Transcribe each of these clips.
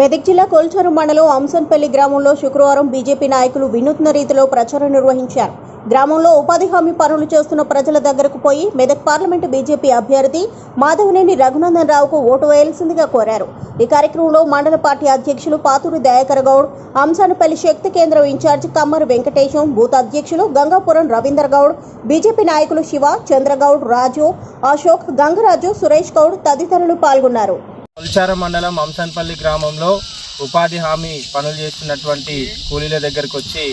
మెదక్ జిల్లా కోల్చరు మండలం అంసన్పల్లి గ్రామంలో శుక్రవారం బీజేపీ నాయకులు వినూత్న రీతిలో ప్రచారం నిర్వహించారు. గ్రామంలో ఉపాధి హామీ పనులు చేస్తున్న ప్రజల దగ్గరకు పోయి మెదక్ పార్లమెంటు బీజేపీ అభ్యర్థి మాధవనేని రఘునందన్ రావుకు ఓటు వేయాల్సిందిగా కోరారు. ఈ కార్యక్రమంలో మండల పార్టీ అధ్యక్షులు పాతూరి దయాకర్ గౌడ్ అంసానపల్లి శక్తి కేంద్రం ఇన్ఛార్జ్ కమ్మరు వెంకటేశం బూత్ అధ్యక్షులు గంగాపురం రవీందర్ గౌడ్ బీజేపీ నాయకులు శివ చంద్రగౌడ్ రాజు అశోక్ గంగరాజు సురేష్ గౌడ్ తదితరులు పాల్గొన్నారు. కొల్చార మండలం అంసన్పల్లి గ్రామంలో ఉపాధి హామీ పనులు చేస్తున్నటువంటి కూలీల దగ్గరకు వచ్చి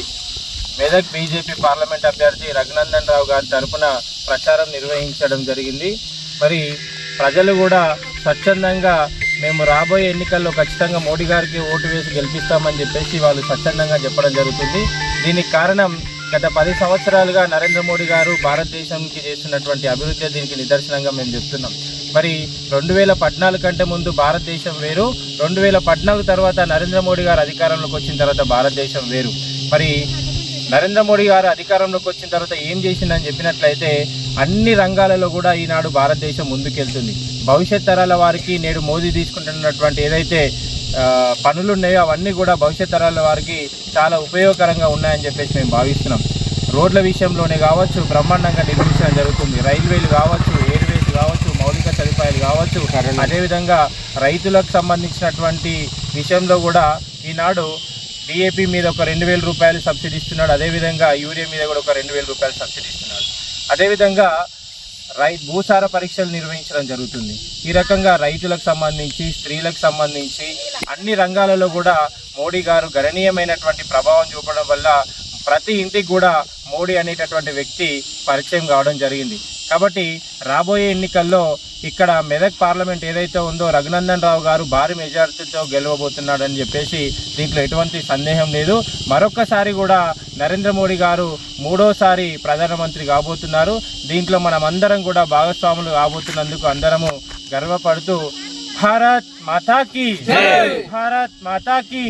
మెదక్ బీజేపీ పార్లమెంట్ అభ్యర్థి రఘునందన్ రావు గారి తరఫున ప్రచారం నిర్వహించడం జరిగింది. మరి ప్రజలు కూడా స్వచ్ఛందంగా మేము రాబోయే ఎన్నికల్లో ఖచ్చితంగా మోడీ గారికి ఓటు వేసి గెలిపిస్తామని చెప్పేసి వాళ్ళు స్వచ్ఛందంగా చెప్పడం జరుగుతుంది. దీనికి కారణం గత పది సంవత్సరాలుగా నరేంద్ర మోడీ గారు భారతదేశంకి చేస్తున్నటువంటి అభివృద్ధి దీనికి నిదర్శనంగా మేము చెప్తున్నాం. మరి రెండు వేల పద్నాలుగు కంటే ముందు భారతదేశం వేరు. రెండు వేల పద్నాలుగు తర్వాత నరేంద్ర మోడీ గారు అధికారంలోకి వచ్చిన తర్వాత భారతదేశం వేరు. మరి నరేంద్ర మోడీ గారు అధికారంలోకి వచ్చిన తర్వాత ఏం చేసిందని చెప్పినట్లయితే అన్ని రంగాలలో కూడా ఈనాడు భారతదేశం ముందుకెళ్తుంది. భవిష్యత్ తరాల వారికి నేడు మోదీ తీసుకుంటున్నటువంటి ఏదైతే పనులు ఉన్నాయో అవన్నీ కూడా భవిష్యత్ తరాల వారికి చాలా ఉపయోగకరంగా ఉన్నాయని చెప్పేసి మేము భావిస్తున్నాం. రోడ్ల విషయంలోనే కావచ్చు బ్రహ్మాండంగా నిర్మించడం జరుగుతుంది. రైల్వేలు కావచ్చు ఎయిర్వేస్ కావచ్చు సదుపాయాలు కావచ్చు. అదేవిధంగా రైతులకు సంబంధించినటువంటి విషయంలో కూడా ఈనాడు డిఏపి మీద ఒక రెండు వేల రూపాయలు సబ్సిడీ ఇస్తున్నాడు. అదేవిధంగా యూరియా మీద కూడా ఒక రెండు వేల రూపాయలు సబ్సిడీ ఇస్తున్నాడు. అదేవిధంగా రై భూసార పరీక్షలు నిర్వహించడం జరుగుతుంది. ఈ రకంగా రైతులకు సంబంధించి స్త్రీలకు సంబంధించి అన్ని రంగాలలో కూడా మోడీ గారు గణనీయమైనటువంటి ప్రభావం చూపడం వల్ల ప్రతి ఇంటికి కూడా మోడీ అనేటటువంటి వ్యక్తి పరిచయం కావడం జరిగింది. కాబట్టి రాబోయే ఎన్నికల్లో ఇక్కడ మెదక్ పార్లమెంట్ ఏదైతే ఉందో రఘునందన్ రావు గారు భారీ మెజారిటీతో గెలవబోతున్నాడని చెప్పేసి దీంట్లో ఎటువంటి సందేహం లేదు. మరొక్కసారి కూడా నరేంద్ర మోడీ గారు మూడోసారి ప్రధానమంత్రి కాబోతున్నారు. దీంట్లో మనం అందరం కూడా భాగస్వాములు కాబోతున్నందుకు అందరము గర్వపడుతూ భారత్ మాతాకి భారత్ మాతాకి